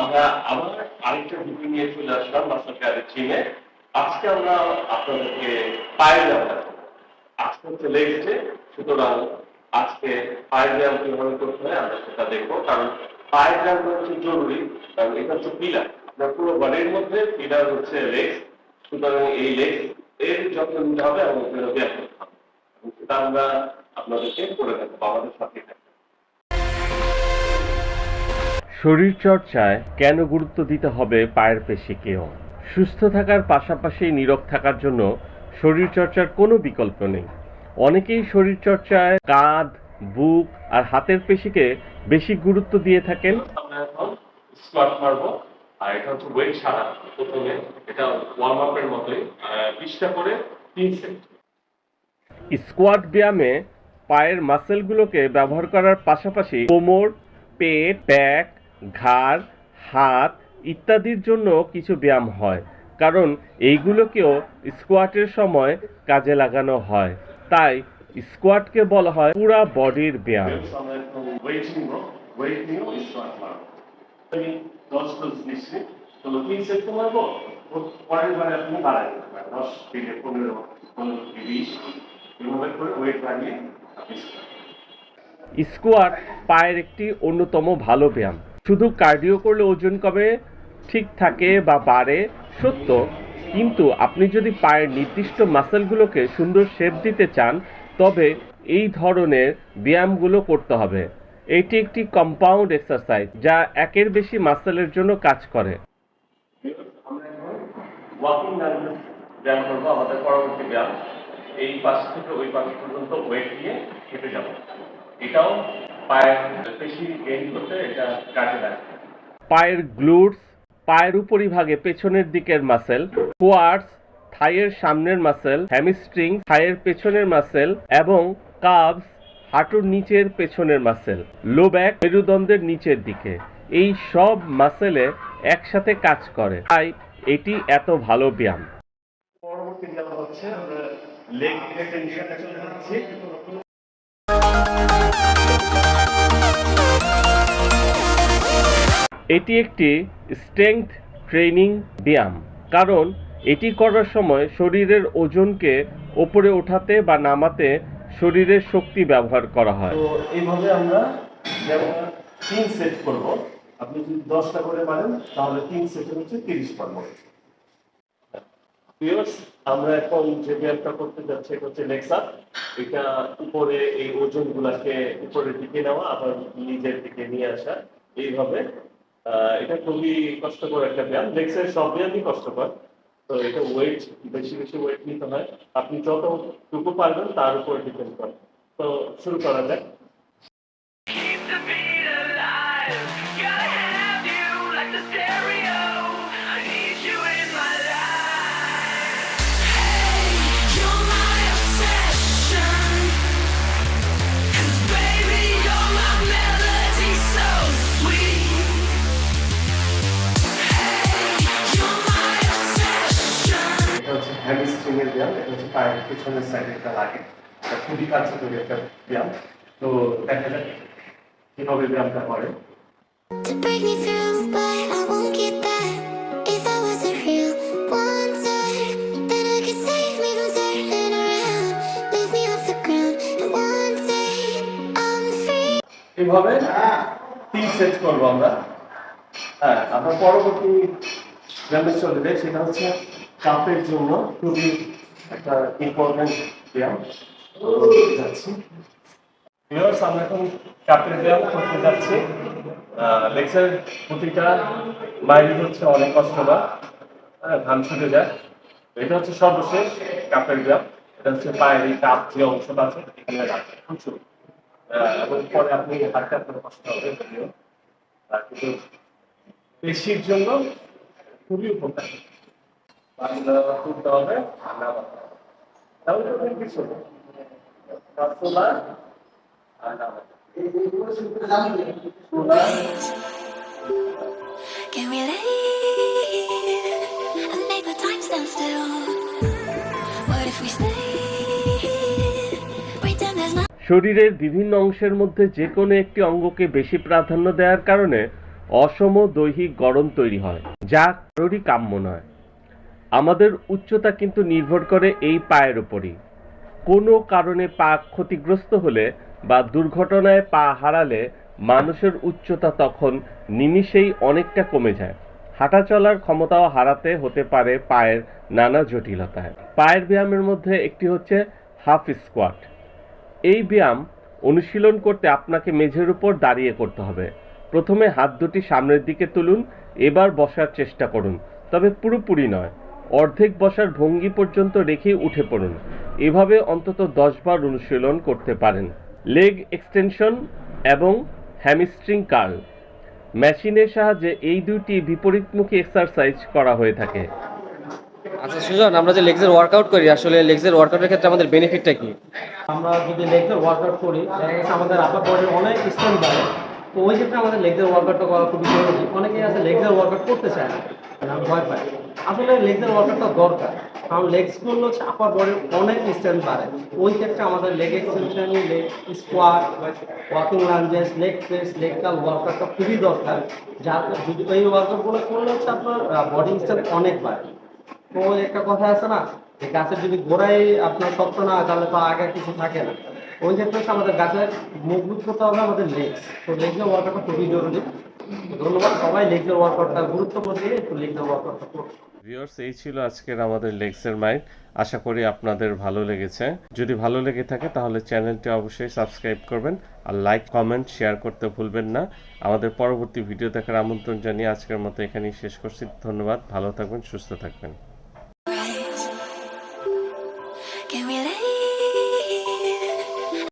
আমরা আরেকটা নিয়ে চলে আজকে আমরা আপনাদেরকে আজকে সুতরাং আজকে করতে হয় আমরা সেটা দেখব। কারণ হচ্ছে জরুরি, কারণ এটা হচ্ছে পুরো বডির মধ্যে পিলার হচ্ছে লেগস সুতরাং এই লেগস এর যত্ন নিতে হবে এবং এর ব্যায়াম করতে হবে সেটা আমরা আপনাদেরকে করে দেখাবো আমাদের সাথে। থাকবে শরীরচর্চায় কেন গুরুত্ব দিতে হবে পায়ের পেশিকেও সুস্থ থাকার পাশাপাশি নীরব থাকার জন্য শরীরচর্চার কোনো বিকল্প নেই। অনেকেই শরীরচর্চায় কাঁধ বুক আর হাতের পেশিকে বেশি গুরুত্ব দিয়ে থাকেন। আমরা এখন স্কোয়াট মারবো। আর এটা হচ্ছে ওয়েট ছাড়া। প্রথমে এটা ওয়ার্ম আপের মতোই বিশটা করে তিন সেট স্কোয়াট ব্যায়ামে পায়ের মাসেলগুলোকে ব্যবহার করার পাশাপাশি কোমর পেট ব্যাক ঘাড় হাত ইত্যাদির জন্য কিছু ব্যায়াম হয় কারণ এইগুলোকেও স্কোয়াটের সময় কাজে লাগানো হয়। তাই স্কোয়াটকে বলা হয় পুরা বডির ব্যায়াম। স্কোয়াট স্কোয়াট পায়ের একটি অন্যতম ভালো ব্যায়াম। শুধু কার্ডিও করলে ওজন কমে ঠিক থাকে বা বাড়ে, সত্য। কিন্তু আপনি যদি পায়ের নির্দিষ্ট মাসেলগুলোকে সুন্দর শেপ দিতে চান, তবে এই ধরনের ব্যায়ামগুলো করতে হবে। এটি একটি কম্পাউন্ড এক্সারসাইজ যা একের বেশি মাসেলের জন্য কাজ করে। এই পাশ থেকে ওই পাশ পর্যন্ত ওয়েট নিয়ে হেঁটে যাব। এটাও পায়ের পেশি গেইন করতে এটা কাজে লাগে পায়ের গ্লুটস পায়ের উপরিভাগে পেছনের দিকের মাসেল কোয়ার্স থাইয়ের সামনের মাসেল হ্যামিস্ট্রিং থাইয়ের পেছনের মাসেল এবং কাবস হাঁটুর নিচের পেছনের মাসেল লো ব্যাক মেরুদণ্ডের নিচের দিকে। এই সব মাসেলে একসাথে কাজ করে। তাই এটি এত ভালো ব্যায়াম। পরবর্তী হচ্ছে লেগ এক্সটেনশনে এটি একটি স্ট্রেংথ ট্রেনিং ব্যায়াম, কারণ এটি করার সময় শরীরের ওজনকে ওপরে ওঠাতে বা নামাতে শরীরের শক্তি ব্যবহার করা হয়। তো এইভাবে আমরা তিন সেট করব, আপনি যদি দশটা করে মারেন তাহলে তিন সেট হচ্ছে তিরিশ পারব। আমরা এখন যে ব্যায়ামটা করতে যাচ্ছি, এটা হচ্ছে লেক্সা এটা উপরে এই ওজন গুলাকে উপরের দিকে নেওয়া, আবার নিজের দিকে নিয়ে আসা। এইভাবে এটা খুবই কষ্টকর একটা ব্যায়াম। লেগসের সব ব্যায়ামই কষ্টকর। তো এটা ওয়েট বেশি বেশি ওয়েট নিতে হয়। আপনি যতটুকু পারবেন, তার উপর ডিপেন্ড করে তো শুরু করা যাক। Keep ব্যায়াম এটা হচ্ছে পায়ের পেছনের সাইডে একটা লাগে এটা খুবই কার্যকরী একটা ব্যায়াম তো দেখা যাক কীভাবে ব্যায়ামটা করে to break me through, but I won't get that. If I was a real wonder, then I could save me from turning around, lift me off the ground, and one day I'm free. এইভাবে তিন set করব আমরা হ্যাঁ আমরা পরবর্তী ব্যায়ামে চলে যাই সেটা হচ্ছে কাপের জন্য খুবই একটা ইম্পর্টেন্ট ব্যায়াম। আমরা এখন কাপের ব্যায়াম করতে যাচ্ছি। লেক্সের প্রতিটা মাইল হচ্ছে অনেক কষ্টকর। হ্যাঁ ধান ছুটে যায়। এটা হচ্ছে সর্বশেষ কাপের ব্যায়াম। এটা হচ্ছে পায়ের এই কাপ যে অংশটা আছে, এখানে রাখে। প্রচুর এবং পরে আপনি হাঁটতে আপনার কষ্ট হবে। কিন্তু পেশির জন্য খুবই উপকার। বাংলা হবে। তাহলে তো কিছু Can we leave and make the time stand still? What if we stay? শরীরের বিভিন্ন অংশের মধ্যে যে কোনো একটি অঙ্গকে বেশি প্রাধান্য দেওয়ার কারণে অসম দৈহিক গড়ন তৈরি হয় যা কারোরই কাম্য নয় আমাদের উচ্চতা কিন্তু নির্ভর করে এই পায়ের উপরই। কোনো কারণে পা ক্ষতিগ্রস্ত হলে বা দুর্ঘটনায় পা হারালে মানুষের উচ্চতা তখন নিমিষেই অনেকটা কমে যায়। হাঁটা চলার ক্ষমতাও হারাতে হতে পারে পায়ের নানা জটিলতায়। পায়ের ব্যায়ামের মধ্যে একটি হচ্ছে হাফ স্কোয়াট। এই ব্যায়াম অনুশীলন করতে আপনাকে মেঝের উপর দাঁড়িয়ে করতে হবে। প্রথমে হাত দুটি সামনের দিকে তুলুন, এবার বসার চেষ্টা করুন। তবে পুরোপুরি নয়। অর্ধেক বসার ভঙ্গি পর্যন্ত রেখে উঠে পড়ুন। এভাবে অন্তত দশ বার অনুশীলন করতে পারেন। লেগ এক্সটেনশন এবং হ্যামিস্ট্রিং কার্ল মেশিনের সাহায্যে এই দুইটি বিপরীতমুখী এক্সারসাইজ করা হয়ে থাকে। আচ্ছা সুজন আমরা যে লেগসের ওয়ার্কআউট করি আসলে লেগসের ওয়ার্কআউটের ক্ষেত্রে আমাদের বেনিফিটটা কি? আমরা যদি লেগের ওয়ার্কআউট করি দেখা গেছে আমাদের আপার বডির অনেক স্ট্রেংথ বাড়ে। তো ওই ক্ষেত্রে আমাদের লেগের ওয়ার্কআউটটা করা খুবই জরুরি। অনেকেই আছে লেগের ওয়ার্কআউট করতে চায় না। ভয় পাই। আসলে লেগের ওয়ার্কআউটটা দরকার। কারণ লেগস করলে হচ্ছে আপার বডির অনেক স্ট্রেংথ বাড়ে। ওই ক্ষেত্রে আমাদের leg extension leg squat walking lunges leg press leg curl ওয়ার্কআউটটা খুবই দরকার। যার যদি এই ওয়ার্কআউটগুলো করলে হচ্ছে আপনার বডি স্ট্রেংথ অনেক বাড়ে। তো একটা কথা আছে না, যে গাছের যদি গোড়াই আপনার শক্ত না তাহলে তো আগে কিছু থাকে না। ওই ক্ষেত্রে হচ্ছে আমাদের গাছের মজবুত করতে হবে আমাদের লেগস তো লেগসের ওয়ার্কআউটটা খুবই জরুরি। ধন্যবাদ সবাই লেকচার ওয়ার্কআউটটা দিয়ে একটু লেকচার ওয়ার্কআউটটা ভিউয়ার্স, এই ছিল আজকের আমাদের লেকচার মাইন্ড। আশা করি আপনাদের ভালো লেগেছে। যদি ভালো লেগে থাকে তাহলে চ্যানেলটি অবশ্যই সাবস্ক্রাইব করবেন আর লাইক, কমেন্ট, শেয়ার করতে ভুলবেন না। আমাদের পরবর্তী ভিডিও দেখার আমন্ত্রণ জানিয়ে আজকের মতো এখানেই শেষ করছি। ধন্যবাদ, ভালো থাকবেন, সুস্থ থাকবেন।